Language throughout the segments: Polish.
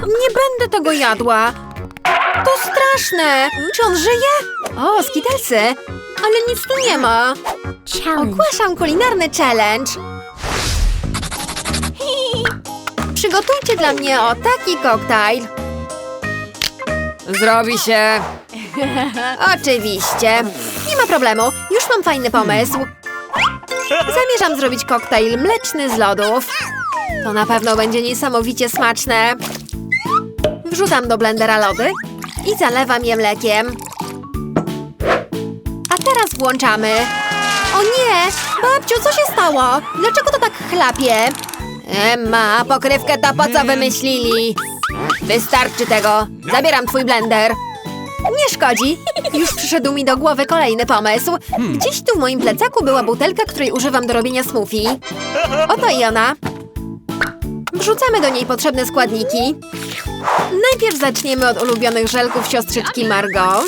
Nie będę tego jadła. To straszne. Czy on żyje? O, skitelsy. Ale nic tu nie ma. Ogłaszam kulinarny challenge. Przygotujcie dla mnie o taki koktajl. Zrobi się. Oczywiście. Nie ma problemu. Już mam fajny pomysł. Zamierzam zrobić koktajl mleczny z lodów. To na pewno będzie niesamowicie smaczne. Wrzucam do blendera lody i zalewam je mlekiem. A teraz włączamy. O nie! Babciu, co się stało? Dlaczego to tak chlapie? Emma, pokrywkę to po co wymyślili? Wystarczy tego. Zabieram twój blender. Nie szkodzi. Już przyszedł mi do głowy kolejny pomysł. Gdzieś tu w moim plecaku była butelka, której używam do robienia smoothie. Oto i ona. Wrzucamy do niej potrzebne składniki. Najpierw zaczniemy od ulubionych żelków siostrzyczki Margot,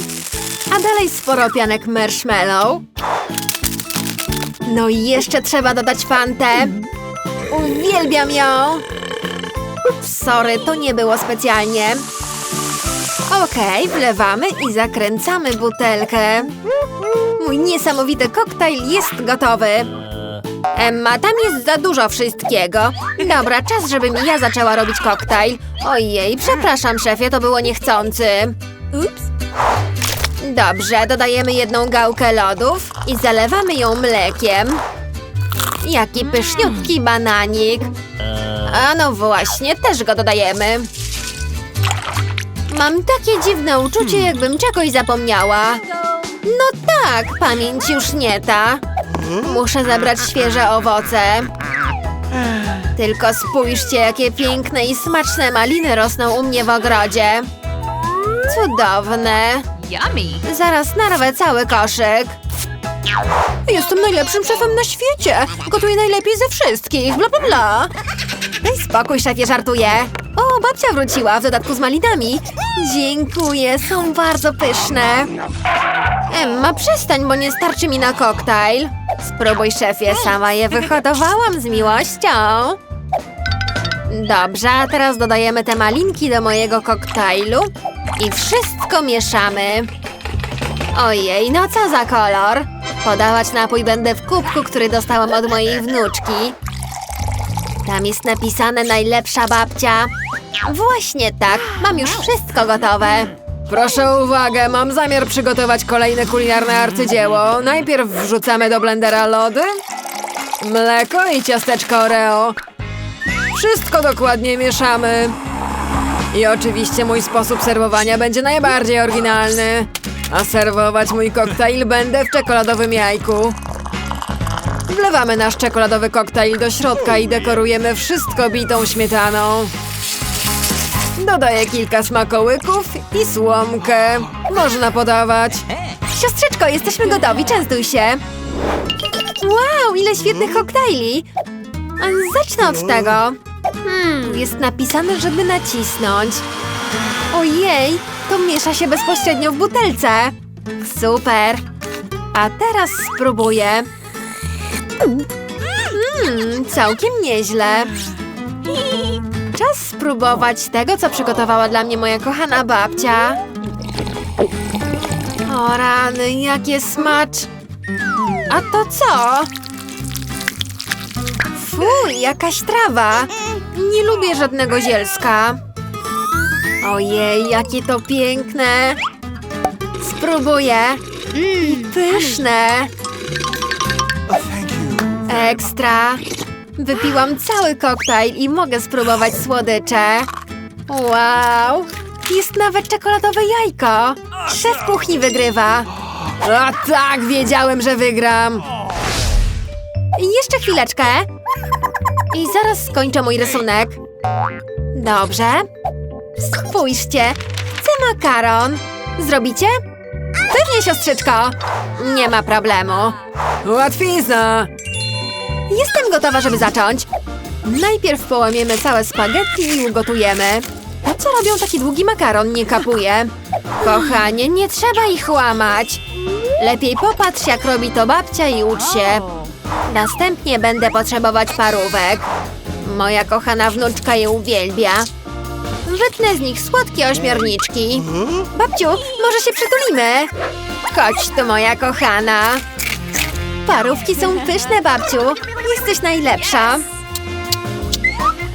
a dalej sporo pianek marshmallow. No i jeszcze trzeba dodać fantę. Uwielbiam ją! Sorry, to nie było specjalnie. Okej, wlewamy i zakręcamy butelkę. Mój niesamowity koktajl jest gotowy. Emma, tam jest za dużo wszystkiego. Dobra, czas, żebym ja zaczęła robić koktajl. Ojej, przepraszam, szefie, to było niechcący. Ups. Dobrze, dodajemy jedną gałkę lodów i zalewamy ją mlekiem. Jaki pyszniutki bananik. A no właśnie, też go dodajemy. Mam takie dziwne uczucie, jakbym czegoś zapomniała. No tak, pamięć już nie ta. Muszę zebrać świeże owoce. Tylko spójrzcie, jakie piękne i smaczne maliny rosną u mnie w ogrodzie. Cudowne. Yummy. Zaraz narwę cały koszyk. Jestem najlepszym szefem na świecie. Gotuję najlepiej ze wszystkich. Bla, bla, bla. Daj spokój, szefie, żartuję. O, babcia wróciła, w dodatku z malinami. Dziękuję, są bardzo pyszne. Emma, przestań, bo nie starczy mi na koktajl. Spróbuj, szefie, sama je wyhodowałam z miłością. Dobrze, a teraz dodajemy te malinki do mojego koktajlu i wszystko mieszamy. Ojej, no co za kolor? Podawać napój będę w kubku, który dostałam od mojej wnuczki. Tam jest napisane najlepsza babcia. Właśnie tak, mam już wszystko gotowe. Proszę o uwagę, mam zamiar przygotować kolejne kulinarne arcydzieło. Najpierw wrzucamy do blendera lody, mleko i ciasteczko Oreo. Wszystko dokładnie mieszamy. I oczywiście mój sposób serwowania będzie najbardziej oryginalny. A serwować mój koktajl będę w czekoladowym jajku. Wlewamy nasz czekoladowy koktajl do środka i dekorujemy wszystko bitą śmietaną. Dodaję kilka smakołyków i słomkę. Można podawać. Siostrzyczko, jesteśmy gotowi, częstuj się. Wow, ile świetnych koktajli. Zacznę od tego. Hmm, jest napisane, żeby nacisnąć. Ojej, to miesza się bezpośrednio w butelce. Super. A teraz spróbuję. Mmm, całkiem nieźle. Czas spróbować tego, co przygotowała dla mnie moja kochana babcia. O rany, jakie smacz. A to co? Fuj, jakaś trawa. Nie lubię żadnego zielska. Ojej, jakie to piękne. Spróbuję. I pyszne. Ekstra. Wypiłam cały koktajl i mogę spróbować słodycze. Wow. Jest nawet czekoladowe jajko. Szef kuchni wygrywa. A tak, wiedziałem, że wygram. Jeszcze chwileczkę. I zaraz skończę mój rysunek. Dobrze. Spójrzcie. Chcę makaron. Zrobicie? Pewnie, siostrzyczko. Nie ma problemu. Łatwizna. Jestem gotowa, żeby zacząć. Najpierw połamiemy całe spaghetti i ugotujemy. Po co robią taki długi makaron? Nie kapuję. Kochanie, nie trzeba ich łamać. Lepiej popatrz, jak robi to babcia i ucz się. Następnie będę potrzebować parówek. Moja kochana wnuczka je uwielbia. Wytnę z nich słodkie ośmiorniczki. Babciu, może się przytulimy? Chodź tu, moja kochana. Parówki są pyszne, babciu. Jesteś najlepsza.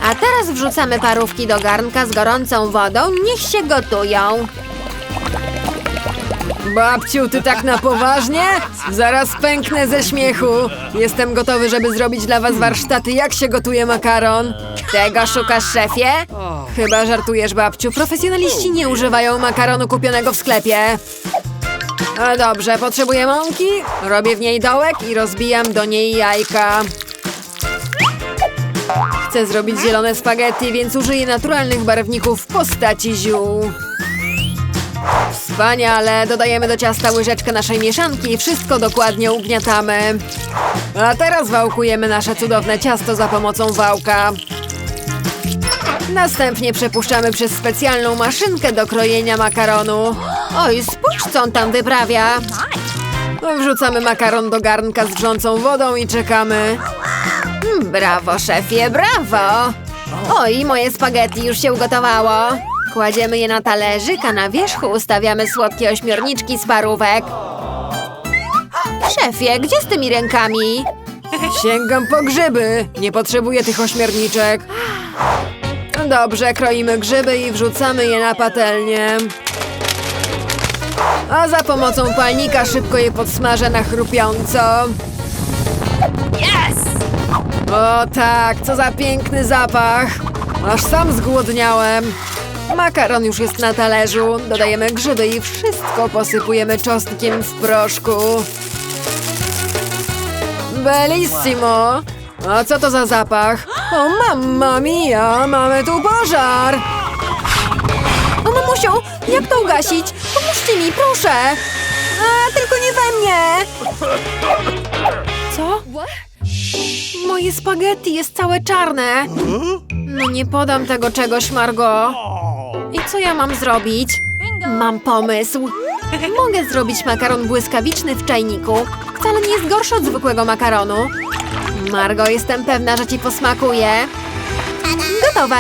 A teraz wrzucamy parówki do garnka z gorącą wodą. Niech się gotują. Babciu, ty tak na poważnie? Zaraz pęknę ze śmiechu. Jestem gotowy, żeby zrobić dla was warsztaty, jak się gotuje makaron. Tego szukasz, szefie? Chyba żartujesz, babciu. Profesjonaliści nie używają makaronu kupionego w sklepie. A dobrze, potrzebuję mąki, robię w niej dołek i rozbijam do niej jajka. Chcę zrobić zielone spaghetti, więc użyję naturalnych barwników w postaci ziół. Wspaniale! Dodajemy do ciasta łyżeczkę naszej mieszanki i wszystko dokładnie ugniatamy. A teraz wałkujemy nasze cudowne ciasto za pomocą wałka. Następnie przepuszczamy przez specjalną maszynkę do krojenia makaronu. Oj, spójrz, co on tam wyprawia. Wrzucamy makaron do garnka z wrzącą wodą i czekamy. Mm, Brawo, szefie, brawo! Oj, moje spaghetti już się ugotowało. Kładziemy je na talerzyk, a na wierzchu ustawiamy słodkie ośmiorniczki z parówek. Szefie, gdzie z tymi rękami? Sięgam po grzyby. Nie potrzebuję tych ośmiorniczek. Dobrze, kroimy grzyby i wrzucamy je na patelnię. A za pomocą palnika szybko je podsmażę na chrupiąco. O tak, co za piękny zapach. Aż sam zgłodniałem. Makaron już jest na talerzu. Dodajemy grzyby i wszystko posypujemy czosnkiem w proszku. Bellissimo! A co to za zapach? O, mamma mia, mamy tu pożar! O, mamusiu, jak to ugasić? Pomóżcie mi, proszę! A, tylko nie we mnie! Co? Moje spaghetti jest całe czarne. No nie podam tego czegoś, Margo. I co ja mam zrobić? Mam pomysł. Mogę zrobić makaron błyskawiczny w czajniku. Wcale nie jest gorszy od zwykłego makaronu. Margo, jestem pewna, że ci posmakuje. Gotowe.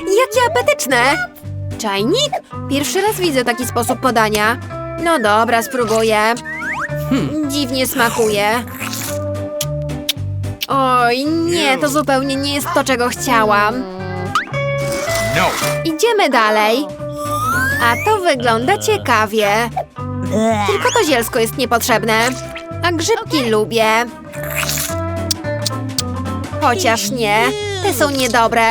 Jakie apetyczne! Czajnik? Pierwszy raz widzę taki sposób podania. No dobra, spróbuję. Dziwnie smakuje. Oj, nie, to zupełnie nie jest to, czego chciałam. No. Idziemy dalej. A to wygląda ciekawie. Tylko to zielsko jest niepotrzebne. A grzybki lubię. Chociaż nie, te są niedobre.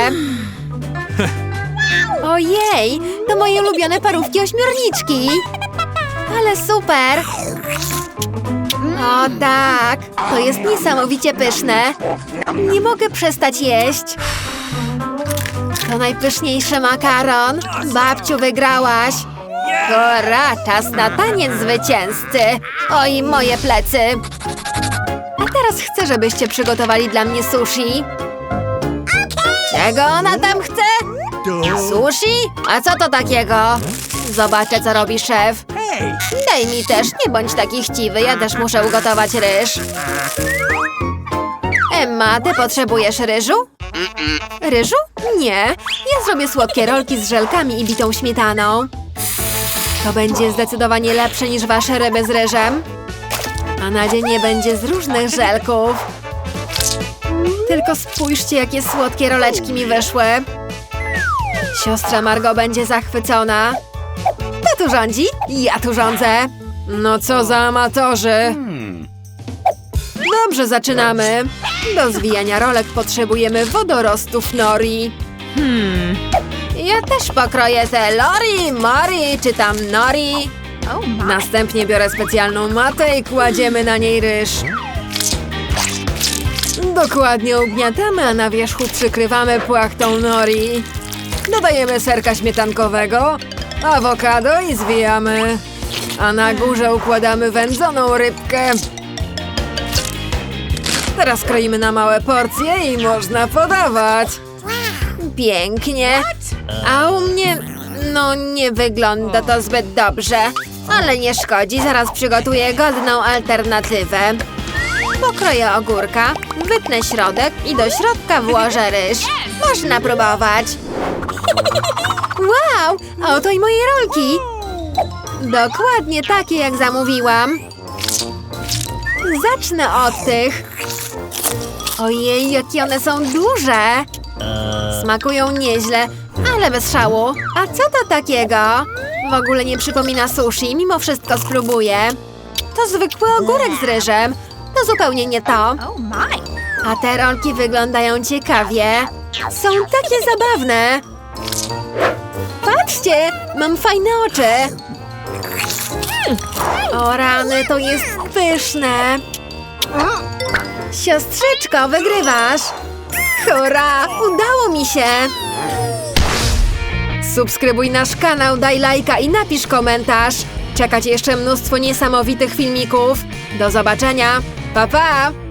Ojej, to moje ulubione parówki ośmiorniczki. Ale super. O tak, to jest niesamowicie pyszne. Nie mogę przestać jeść. To najpyszniejszy makaron. Babciu, wygrałaś. Pora, czas na taniec zwycięzcy. Oj, moje plecy. A teraz chcę, żebyście przygotowali dla mnie sushi. Czego ona tam chce? Sushi? A co to takiego? Zobaczę, co robi szef. Daj mi też, nie bądź taki chciwy, ja też muszę ugotować ryż. Emma, ty potrzebujesz ryżu? Ryżu? Nie. Ja zrobię słodkie rolki z żelkami i bitą śmietaną. To będzie zdecydowanie lepsze niż wasze ryby z ryżem. A nadzienie będzie z różnych żelków. Tylko spójrzcie, jakie słodkie roleczki mi wyszły. Siostra Margo będzie zachwycona. Kto tu rządzi? Ja tu rządzę. No co za amatorzy. Dobrze, zaczynamy. Do zwijania rolek potrzebujemy wodorostów nori. Ja też pokroję te lori, mori czy tam nori. Następnie biorę specjalną matę i kładziemy na niej ryż. Dokładnie ugniatamy, a na wierzchu przykrywamy płachtą nori. Dodajemy serka śmietankowego, awokado i zwijamy. A na górze układamy wędzoną rybkę. Teraz kroimy na małe porcje i można podawać. Pięknie. A u mnie, no nie wygląda to zbyt dobrze. Ale nie szkodzi, zaraz przygotuję godną alternatywę. Pokroję ogórka, wytnę środek i do środka włożę ryż. Można próbować. Wow, oto i moje rolki. Dokładnie takie, jak zamówiłam. Zacznę od tych. Ojej, jakie one są duże. Smakują nieźle, ale bez szału. A co to takiego? W ogóle nie przypomina sushi, mimo wszystko spróbuję. To zwykły ogórek z ryżem. To zupełnie nie to. Oh. A te rolki wyglądają ciekawie. Są takie zabawne. Patrzcie, mam fajne oczy. O rany, to jest pyszne. Siostrzyczko, wygrywasz. Hurra, udało mi się. Subskrybuj nasz kanał, daj lajka i napisz komentarz. Czekać jeszcze mnóstwo niesamowitych filmików. Do zobaczenia. Pa, pa!